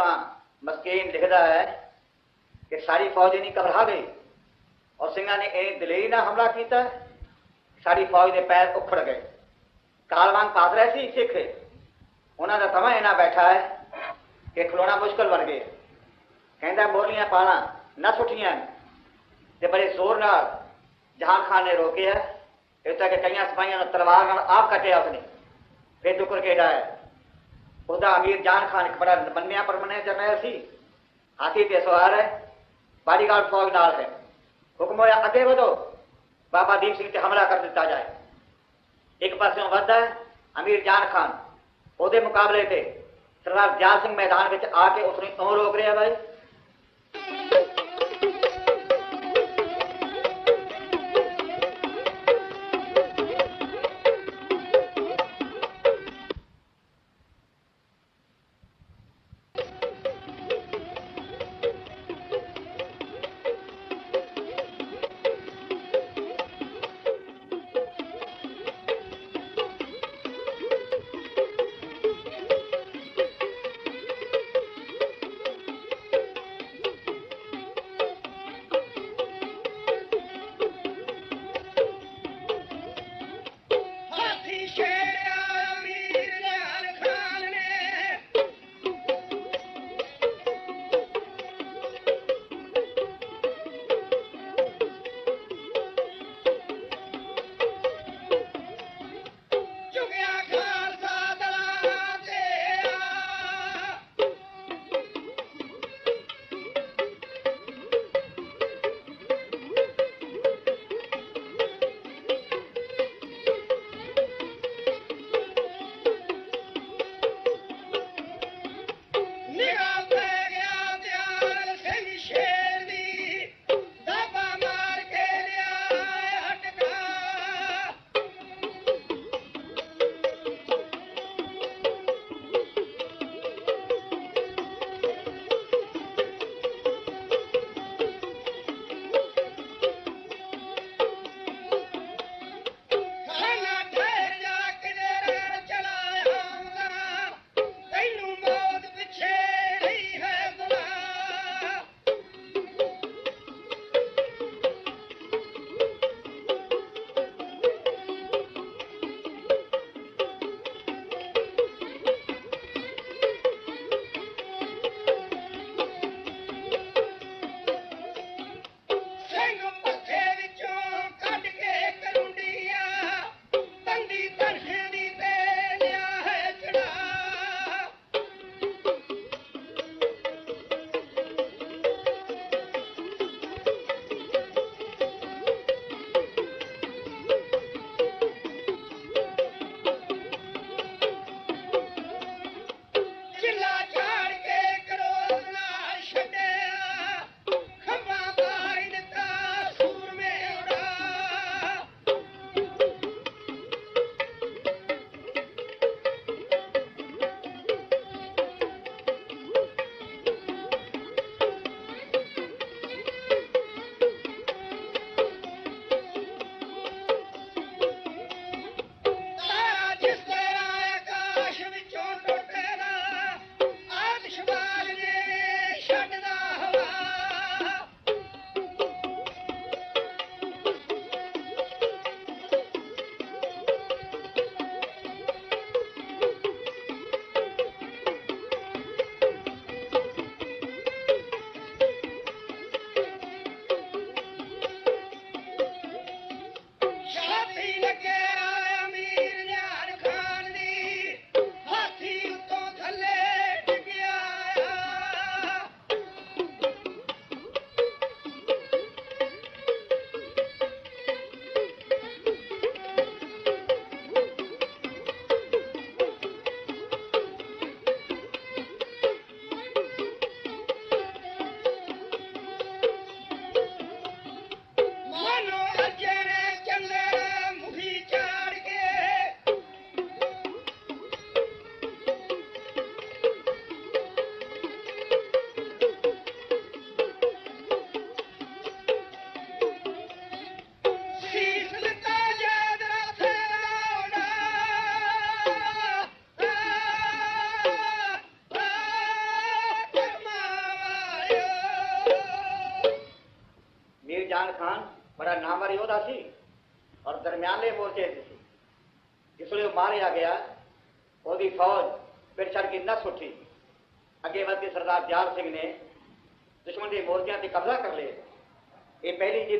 کا مسکین لکھ رہا ہے کہ ساری فوج نہیں گھبرا گئی اور سنگھا نے ایک دلیری نہ حملہ کیتا ہے، ساری فوج دے پیر اکھڑ گئے۔ کالوان پاس رہے سی، سکھ انہوں نے تمہیں اینا بیٹھا ہے کہ کھلونا مشکل بن گئے۔ کہندا بولیاں پانا نہ سٹھیاں تے بڑے زور نال جہاں خان نے روکے ہے۔ اس کہ کئی سپاہیاں تلوار آپ کٹیا اس نے۔ پھر ٹکر کے ڈایا خدا امیر جان خان ایک بڑا بنیا پرمنے جنرل سی۔ ہاتھی تے سوار ہے، باڈی گارڈ فوج نال ہے۔ حکم ہویا اگے ودو بابا دیپ سنگھ تے حملہ کر دیتا جائے۔ ایک پاسوں ودا ہے، امیر جان خان۔ وہ مقابلے تے سردار جال سنگھ میدان وچ آ کے اس نے کیوں روک رہا بھائی۔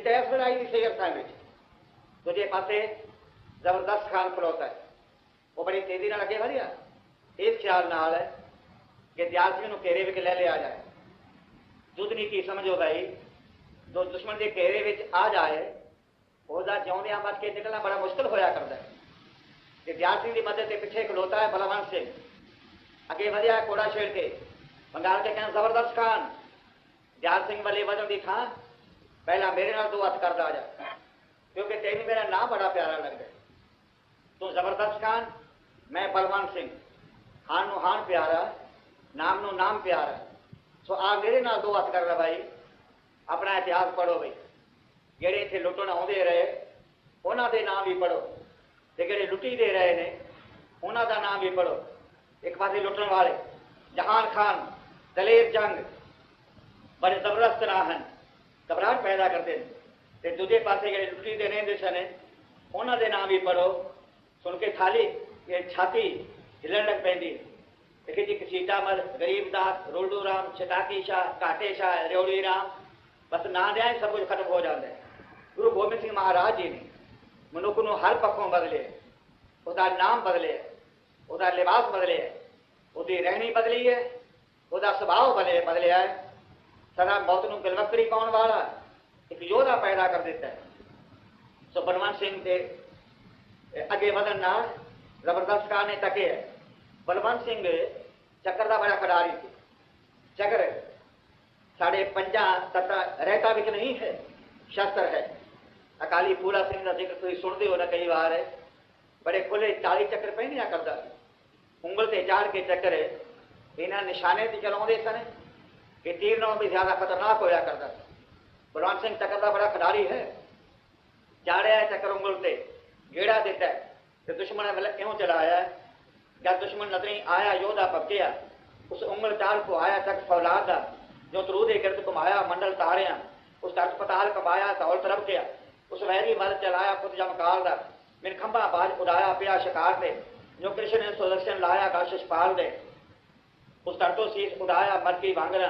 ਇਹ ਪਹਿਲੀ ਜਿੱਤ ਹੈ ਇਸ ਲੜਾਈ ਦੀ ਸ਼ੇਰ ਸਾਹਿਬ ਵਿੱਚ ਦੂਜੇ ਪਾਸੇ ਜ਼ਬਰਦਸਤ ਖਾਨ ਖਲੋਤਾ ਹੈ ਉਹ ਬੜੀ ਤੇਜ਼ੀ ਨਾਲ ਅੱਗੇ ਵਧਿਆ ਇਸ ਖਿਆਲ ਨਾਲ ਕਿ ਦਿਆਲ ਸਿੰਘ ਨੂੰ ਘੇਰੇ ਵਿੱਚ ਲੈ ਲਿਆ ਜਾਏ ਯੁੱਧ ਨੀਤੀ ਸਮਝੋ ਭਾਈ ਜੋ ਦੁਸ਼ਮਣ ਦੇ ਘੇਰੇ ਵਿੱਚ ਆ ਜਾਏ ਉਹਦਾ ਜਿਉਂਦਿਆਂ ਬਚ ਕੇ ਨਿਕਲਣਾ ਬੜਾ ਮੁਸ਼ਕਲ ਹੋਇਆ ਕਰਦਾ ਹੈ ਤੇ ਦਿਆਲ ਸਿੰਘ ਦੀ ਮਦਦ ਦੇ ਪਿੱਛੇ ਖਲੋਤਾ ਹੈ ਬਲਵੰਤ ਸਿੰਘ ਅੱਗੇ ਵਧਿਆ ਕੋੜਾ ਛੇੜ ਕੇ ਬੰਗਾਲ ਕੇ ਕਹਿੰਦਾ ਜ਼ਬਰਦਸਤ ਖਾਨ ਦਿਆਲ ਸਿੰਘ ਵਾਲੇ ਵਜਨ ਦੀ ਥਾਂ ਪਹਿਲਾਂ ਮੇਰੇ ਨਾਲ ਦੋ ਹੱਥ ਕਰਦਾ ਆ ਜਾ। ਕਿਉਂਕਿ ਤੈਨੂੰ ਮੇਰਾ ਨਾਮ ਬੜਾ ਪਿਆਰਾ ਲੱਗਦਾ ਤੂੰ ਜ਼ਬਰਦਸਤ ਖਾਨ ਮੈਂ ਬਲਵੰਤ ਸਿੰਘ। ਖਾਨ ਨੂੰ ਖਾਨ ਪਿਆਰਾ, ਨਾਮ ਨੂੰ ਨਾਮ ਪਿਆਰਾ। ਸੋ ਆ ਮੇਰੇ ਨਾਲ ਦੋ ਹੱਥ ਕਰ ਲੈ ਭਾਈ ਆਪਣਾ ਇਤਿਹਾਸ ਪੜੋ ਬਈ। ਜਿਹੜੇ ਇੱਥੇ ਲੁੱਟਣ ਆਉਂਦੇ ਰਹੇ, ਉਹਨਾਂ ਦੇ ਨਾਮ ਵੀ ਪੜੋ ਤੇ ਜਿਹੜੇ ਲੁੱਟੀ ਦੇ ਰਹੇ ਨੇ, ਉਹਨਾਂ ਦਾ ਨਾਮ ਵੀ ਪੜੋ ਇੱਕ ਪਾਸੇ ਲੁੱਟਣ ਵਾਲੇ, ਜਹਾਨ ਖਾਨ, ਦਲੇਰ ਜੰਗ। ਬੜੇ ਜ਼ਬਰਦਸਤ ਰਾਹ ਹਨ। ਘਬਰਾਹਟ ਪੈਦਾ ਕਰਦੇ ਨੇ। ਤੇ ਦੂਜੇ ਪਾਸੇ ਜਿਹੜੇ ਲੁੱਟੀ ਦੇ ਰਹਿੰਦੇ ਸਨ, ਉਹਨਾਂ ਦੇ ਨਾਮ ਵੀ ਪੜੋ ਸੁਣ ਕੇ ਖਾਲੀ, ਇਹ ਛਾਤੀ ਹਿਲਣ ਲੱਗ ਪੈਂਦੀ ਦੇਖੀ ਜੀ, ਕਸੀਟਾ ਮਲ ਗਰੀਬਦਾਸ ਰੋਲਡੂ ਰਾਮ, ਚਟਾਕੀ ਸ਼ਾਹ ਕਾਟੇ ਸ਼ਾਹ ਰਿਉੜੀ ਰਾਮ। ਬਸ ਨਾਂ ਦੇ ਸਭ ਕੁਝ ਖਤਮ ਹੋ ਜਾਂਦਾ ਹੈ। ਗੁਰੂ ਗੋਬਿੰਦ ਸਿੰਘ ਮਹਾਰਾਜ ਜੀ ਨੇ ਮਨੁੱਖ ਨੂੰ ਹਰ ਪੱਖੋਂ ਬਦਲੇ, ਉਹਦਾ ਨਾਮ ਬਦਲੇ, ਉਹਦਾ ਲਿਬਾਸ ਬਦਲੇ, ਉਹਦੀ ਰਹਿਣੀ ਬਦਲੀ ਹੈ, ਉਹਦਾ ਸੁਭਾਅ ਬਦਲੇ, ਬਦਲਿਆ ਹੈ। بوت پاؤن والا ایک یوا پیدا کر دلبت سنگے سنگھ چکر کڈار چکر ساڑھے پنجا تحت نہیں ہے شستر ہے۔ اکالی پورا سنگھ کا ذکر تھی سنتے ہو نہ کئی بار بڑے کھلے چالی چکر پہنیا سے چار کے چکر یہاں نشانے سے چلا سن۔ کہ تیر نو بھی زیادہ خطرناک ہویا کرتا تھا۔ بلوان سنگھ تکر کا بڑا کھلاڑی ہے۔ جا رہا ہے چکر انگل سے گیڑا دیتا ہے۔ کہ دشمن مطلب کیوں چلایا ہے؟ کیا دشمن نظری آیا، یودا پکیا اس انگل چال کو آیا تک فولاد دا، جو دے گرد کمایا، منڈل تاریا اس کا اسپتال کمایا تول طرف کیا اس ویری مل چلایا، خود جم کال دا۔ من کھمبا باز اڑایا، پیا شکار دے۔ جو کرشن سولکشن لایا گاشش پال دے۔ اس ڈرتو سیس اڑایا، مر کی بانگنا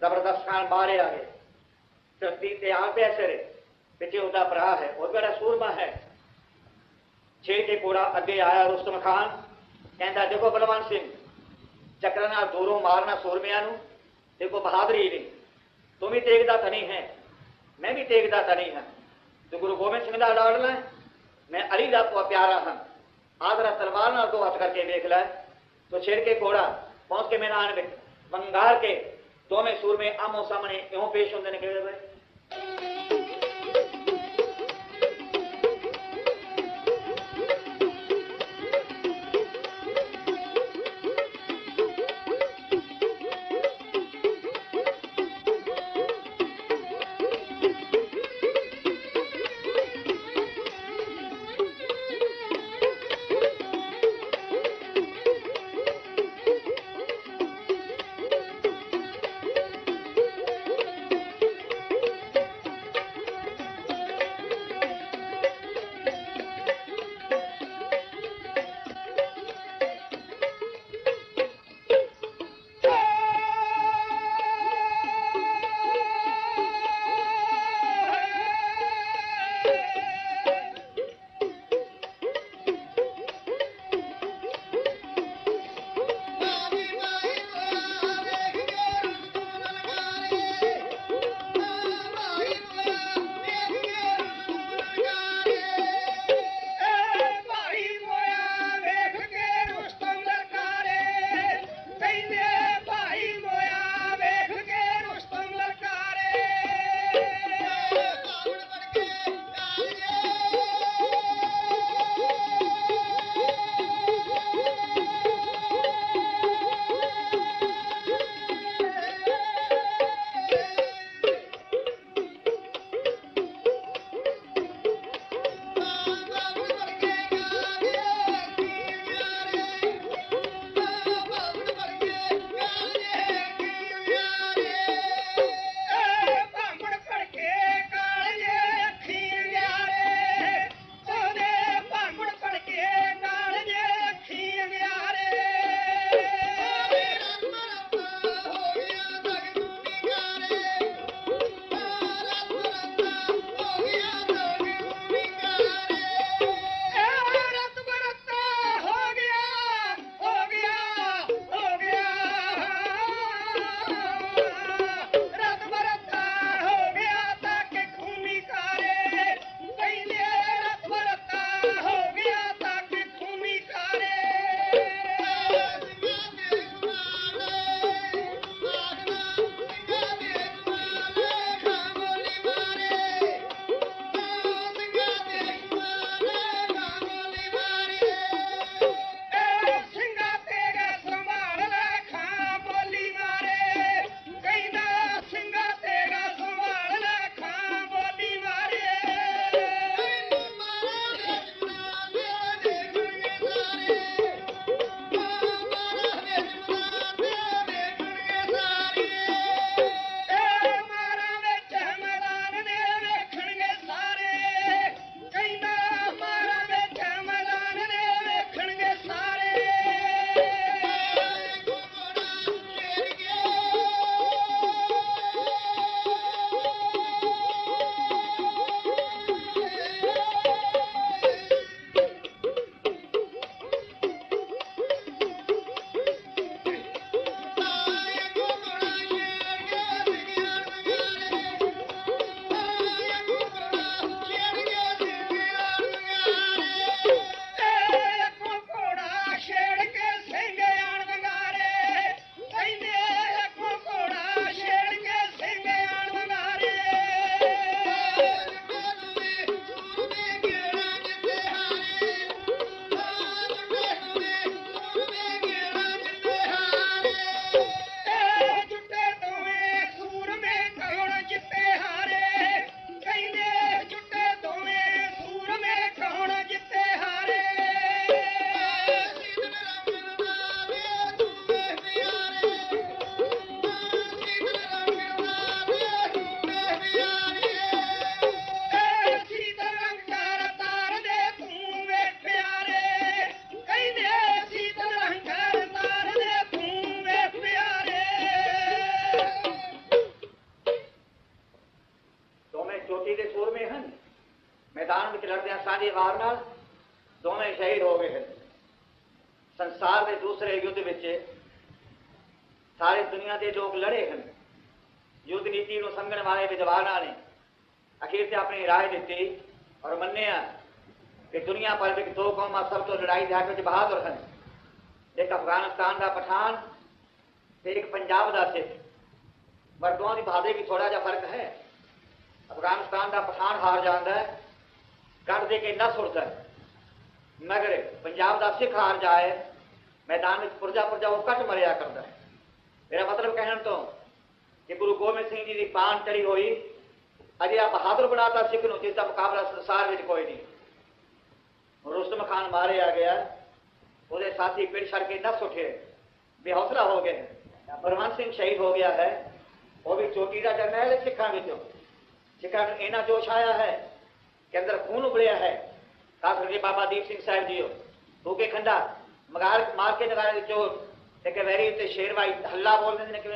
ਜ਼ਬਰਦਸਤ ਖਾਨ ਬਾਹਰੇ ਆ ਗਏ ਧਰਤੀ ਤੇ ਆ ਪਿਆ ਸਿਰੇ ਪਿੱਛੇ ਉਹਦਾ ਭਰਾ ਹੈ ਉਹ ਮੇਰਾ ਸੂਰਮਾ ਹੈ ਛੇ ਕੇ ਕੋੜਾ ਅੱਗੇ ਆਇਆ ਰੁਸਤਮ ਖਾਨ ਕਹਿੰਦਾ ਦੇਖੋ ਬਲਵਾਨ ਸਿੰਘ ਚੱਕਰਾਂ ਨਾਲ ਦੂਰੋਂ ਮਾਰਨਾ ਸੂਰਮਿਆਂ ਨੂੰ ਦੇਖੋ ਬਹਾਦਰੀ ਨਹੀਂ ਤੁਮੀ ਦੇਖਦਾ ਤਾਂ ਨਹੀਂ ਹੈ میں بھی ٹیک داتا نہیں ہوں۔ تو گرو گوبند سنگھ کا ڈاڑ میں علی دا کو پیارا ہوں۔ آدرا تلوار نہ دو ہاتھ کر کے دیکھ لیں تو چھڑ کے گھوڑا پہنچ کے میدان میں بنگار کے دو میں سور میں آمو سامنے یوں پیش ہوتے کے لیے ਵਾਰ ਨਾਲ ਦੋਵੇਂ ਸ਼ਹੀਦ ਹੋ ਗਏ ਹਨ ਸੰਸਾਰ ਦੇ ਦੂਸਰੇ ਯੁੱਧ ਵਿੱਚ ਸਾਰੇ ਦੁਨੀਆ ਦੇ ਲੋਕ ਲੜੇ ਹਨ। ਯੁੱਧ ਨੀਤੀ ਨੂੰ ਸਮਝਣ ਵਾਲੇ ਵਿਦਵਾਨਾਂ ਨੇ ਅਖੀਰ ਤੇ ਆਪਣੀ ਰਾਏ ਦਿੱਤੀ ਔਰ ਮੰਨਿਆ ਕਿ ਦੁਨੀਆ ਭਰ ਵਿੱਚ ਦੋ ਕੌਮਾਂ ਸਭ ਤੋਂ ਲੜਾਈ ਝਾਕ ਵਿੱਚ ਬਹਾਦਰ ਹਨ। ਇੱਕ ਅਫਗਾਨਿਸਤਾਨ ਦਾ ਪਠਾਨ ਤੇ ਇੱਕ ਪੰਜਾਬ ਦਾ ਸਿੱਖ। ਪਰ ਦੋਵਾਂ ਦੀ ਬਹਾਦਰੀ ਵਿੱਚ ਥੋੜਾ ਜਿਹਾ ਫ਼ਰਕ ਹੈ। ਅਫਗਾਨਿਸਤਾਨ ਦਾ ਪਠਾਨ ਹਾਰ ਜਾਂਦਾ ਹੈ। کٹ دے کے نہ اڑتا مگر پنجاب کا سکھ ہار جائے، میدان پرجا پرجا وہ کٹ مریا کرتا ہے۔ میرا مطلب کہنے تو کہ گرو گوبند سنگھ جی کی پان چڑی ہوئی اجیا بہادر بناتا سکھ نو، جس کا مقابلہ سنسار میں کوئی نہیں۔ رستم خان مارے آ گیا وہ ساتھی پیڑ چڑ کے نس اٹھے بے حوصلہ ہو گئے۔ بلوت سنگھ شہید ہو گیا ہے، وہ بھی چوٹی کا جرنیل ہے سکھان سکھان ایسا جوش آیا ہے۔ کے اندر خون ابڑیا ہے۔ خاص کر کے بابا دیپ سنگھ صاحب جی ہو بھوکے کھنڈا۔ مگار مار کے نگار چور۔ لیکن ویری شیر بھائی ہلا بول رہے ہیں کہ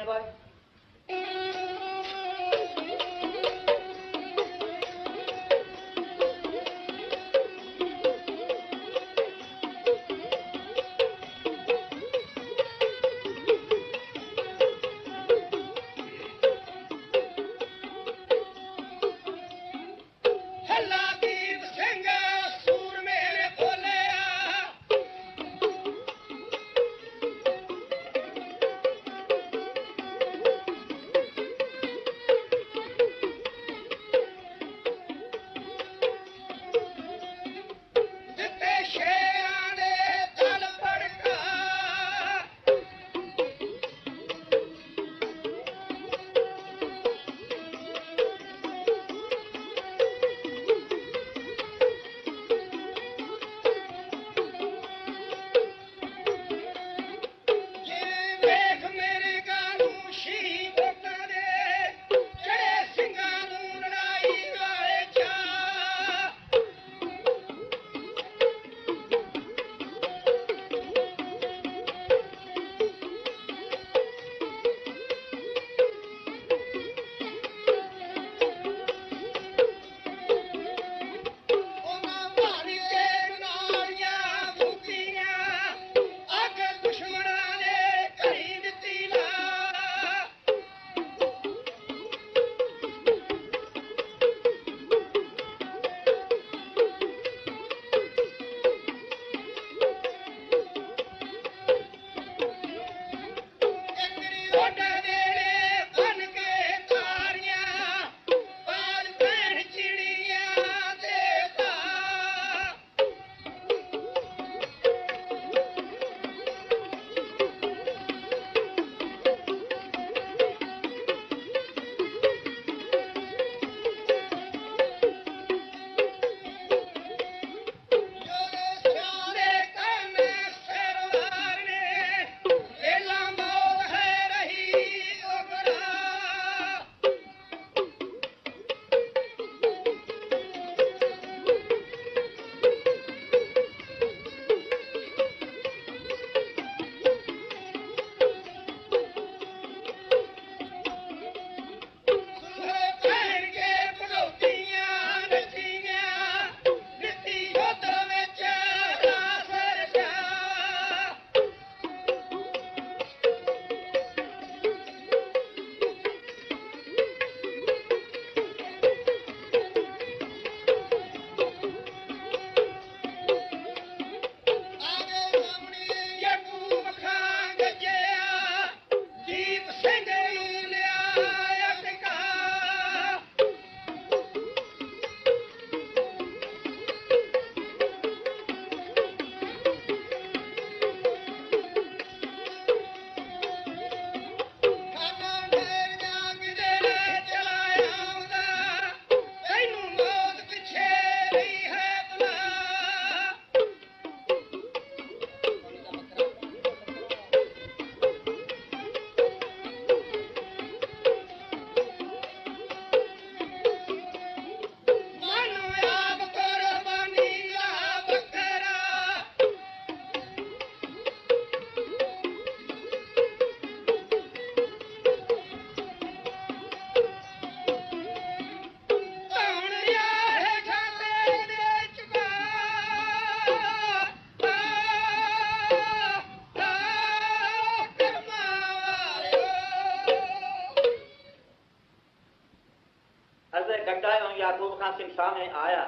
کٹایا یعقوب خان سنگھ سامنے آیا۔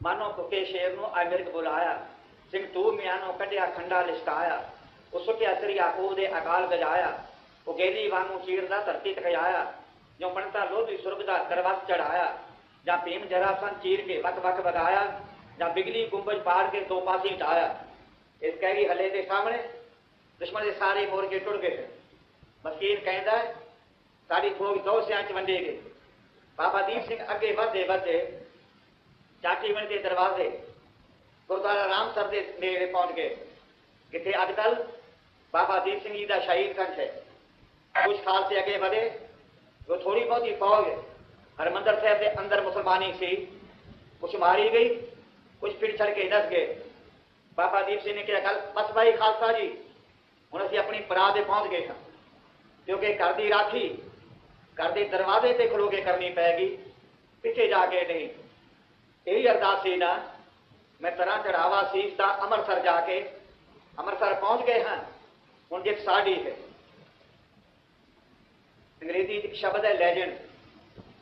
مانو کے شیر نو امرک بلایا۔ سنگھ تو میانو کٹیا کھنڈا لشکایا اس کے اثر یعقوب دے اکال گجایا وہ گیلی وانگو چیردا دھرتی تکایا جو پنتا لو لودھی سرگ دا کرواس چڑھایا۔ جا پیم جرا سن چیر کے وک وک بگایا۔ جا بگلی گنبج پار کے دو پاسی اٹھایا۔ اس کہری حلے دے سامنے دشمن دے سارے مور کے ٹڑ گئے۔ مسکین کہندا ہے ساری فوج دو سیاں چ منڈے گئے۔ بابا دیپ سنگھ اگے ودے ودے چاٹیون کے دروازے گردوارا رام سر کے نیڑے پہنچ گئے جتنے اج کل بابا دیپ سنگھ جی کا شہید کنٹ ہے کچھ خالصے اگے ودے وہ تھوڑی بہت ہی فوج ہرمندر صاحب کے اندر مسلمانی سی کچھ ماری گئی کچھ پھر چڑھ کے دس گئے بابا دیپ سنگھ نے کیا کل بس بھائی خالصہ جی ہوں اپنی پرا پہنچ گئے ہاں کیونکہ گھر کی راکھی ਘਰ ਦੇ ਦਰਵਾਜ਼ੇ ਤੇ ਖਲੋ ਕੇ ਕਰਨੀ ਪੈਗੀ ਪਿੱਛੇ ਜਾ ਕੇ ਨਹੀਂ। ਇਹੀ ਅਰਦਾਸ ਸੀ ਨਾ, ਮੈਂ ਤਰ੍ਹਾਂ ਚੜਾਵਾ ਸੀਸ ਦਾ ਅੰਮ੍ਰਿਤਸਰ ਜਾ ਕੇ। ਅੰਮ੍ਰਿਤਸਰ ਪਹੁੰਚ ਗਏ ਹਾਂ। ਹੁਣ ਜੇ ਸਾਡੀ ਹੈ। ਅੰਗਰੇਜ਼ੀ 'ਚ ਇੱਕ ਸ਼ਬਦ ਹੈ ਲੈਜੈਂਡ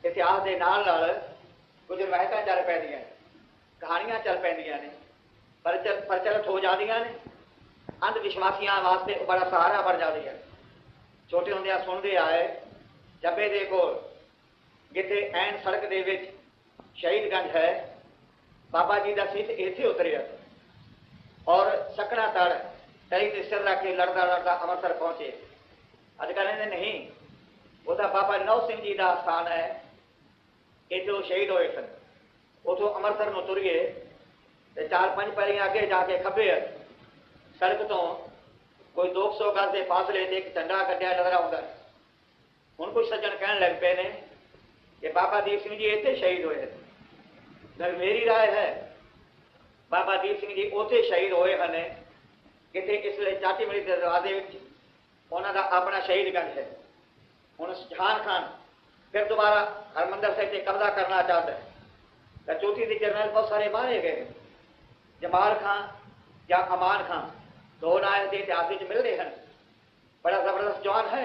ਇਤਿਹਾਸ ਦੇ ਨਾਲ ਨਾਲ ਕੁਝ ਰਵਾਇਤਾਂ ਚੱਲ ਪੈਂਦੀਆਂ ਕਹਾਣੀਆਂ ਚੱਲ ਪੈਂਦੀਆਂ ਨੇ। ਪਰਚਲ ਪ੍ਰਚਲਿਤ ਹੋ ਜਾਂਦੀਆਂ ਨੇ। ਅੰਧ ਵਿਸ਼ਵਾਸੀਆਂ ਵਾਸਤੇ ਬੜਾ ਸਹਾਰਾ ਬਣ ਜਾਂਦੀ ਹੈ ਛੋਟੇ ਹੁੰਦਿਆਂ ਸੁਣਦੇ ਆਏ ڈبے کون سڑک دے درج شہید گنج ہے بابا جی کا سیت اتنے اتریا اور سکڑا تڑ تئی سکنا سر رکھ کے لڑتا لڑتا امرتسر پہنچے اچھے نہیں وہ وہاں بابا نو سنگھ جی کا استھان ہے اتد ہوئے سن اتوں امرتسر تریے چار پنج پہلے اگے جا کے خبے سڑک تو کوئی دو سو گز کے فاصلے سے ایک ٹنڈا کٹیا نظر آؤں گا ہوں کچھ سجن کہنے لگ پے نے کہ بابا دیپ سنگھ جی اتنے شہید ہوئے در میری رائے ہے، بابا دیپ سنگھ جی اتنے شہید ہوئے ہیں کتنے اس لیے چاٹی ملی کے دروازے انہوں کا اپنا شہید گنج ہے۔ ہوں جہان خان پھر دوبارہ ہرمندر صاحب سے قبضہ کرنا چاہتا ہے۔ چوتھی کے جرنل بہت سارے مارے گئے۔ جمال خان یا امان خان، دو نائن کے اتحاد مل رہے ہیں بڑا زبردست جوان ہے۔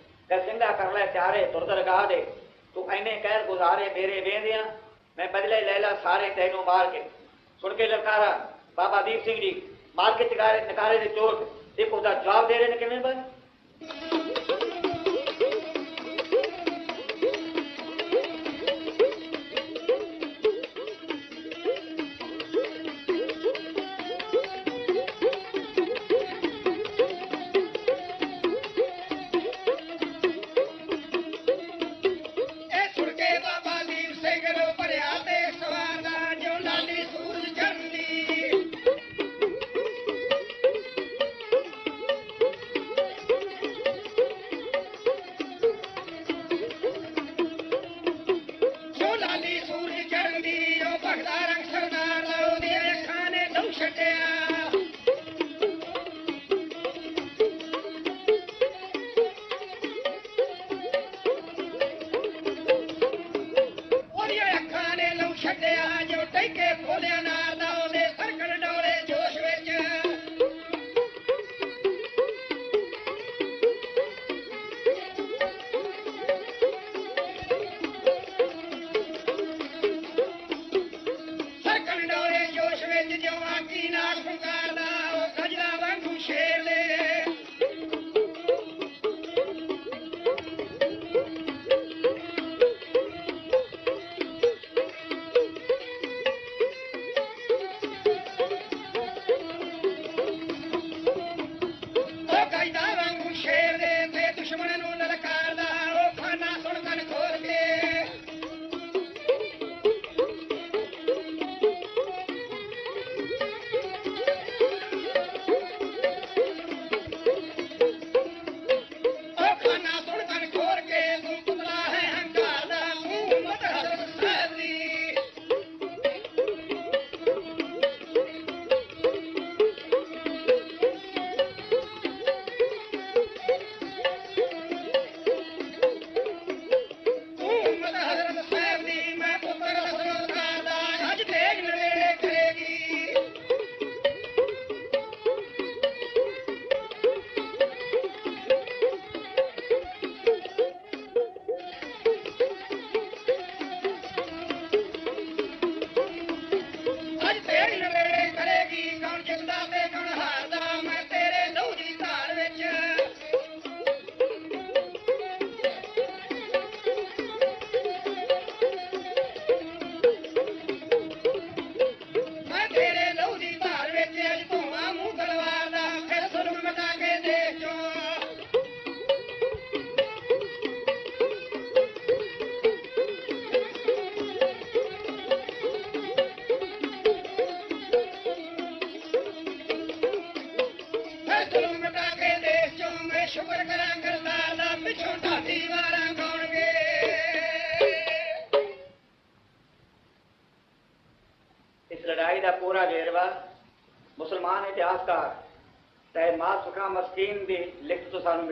ਤੇ ਸਿੰਘਾ ਕਰ ਲੈ, ਚਾਰੇ ਤੁਰਦ ਲਗਾ ਦੇ। ਤੂੰ ਐਨੇ ਕਹਿਰ ਗੁਜ਼ਾਰੇ ਮੇਰੇ ਵੇਂਦਿਆਂ, ਮੈਂ ਬਦਲੇ ਲੈ ਲਾ ਸਾਰੇ ਤੈਨੂੰ ਮਾਰ ਕੇ। ਸੁਣ ਕੇ ਲਲਕਾਰਾ, ਬਾਬਾ ਦੀਪ ਸਿੰਘ ਜੀ ਮਾਰ ਕੇ ਟਿਕਾਰੇ ਨਕਾਰੇ ਦੇ ਚੋਟ ਦੇਖੋ ਉਹਦਾ ਜਵਾਬ ਦੇ ਰਹੇ ਨੇ ਕਿਵੇਂ ਬਣ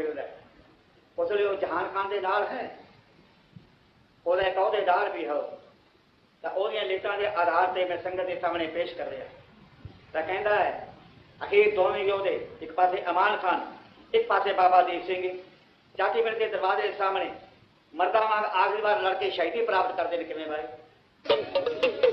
ਮਿਲਦਾ ਹੈ। ਉਸ ਲਈ ਉਹ ਜਹਾਨ ਖਾਨ ਦੇ ਨਾਲ ਹੈ। ਉਹਦਾ ਇੱਕ ਅਹੁਦੇਦਾਰ ਵੀ ਹੋ ਤਾਂ ਉਹਦੀਆਂ ਲਿਖਤਾਂ ਦੇ ਆਧਾਰ ਤੇ ਮੈਂ ਸੰਗਤ ਦੇ ਸਾਹਮਣੇ ਪੇਸ਼ ਕਰ ਰਿਹਾ। ਤਾਂ ਕਹਿੰਦਾ ਹੈ, ਅਖੀਰ ਦੋਵੇਂ ਯੋਧੇ, ਇੱਕ ਪਾਸੇ ਅਮਾਨ ਖਾਨ, ਇੱਕ ਪਾਸੇ ਬਾਬਾ ਦੀਪ ਸਿੰਘ, ਚਾਟੀ ਮਿਲ ਦੇ ਦਰਵਾਜ਼ੇ ਦੇ ਸਾਹਮਣੇ, ਮਰਦਾਂ ਵਾਂਗ ਆਖਰੀ ਵਾਰ ਲੜ ਕੇ ਸ਼ਹੀਦੀ ਪ੍ਰਾਪਤ ਕਰਦੇ ਨੇ ਕਿਵੇਂ ਬਾਈ?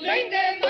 Prende-me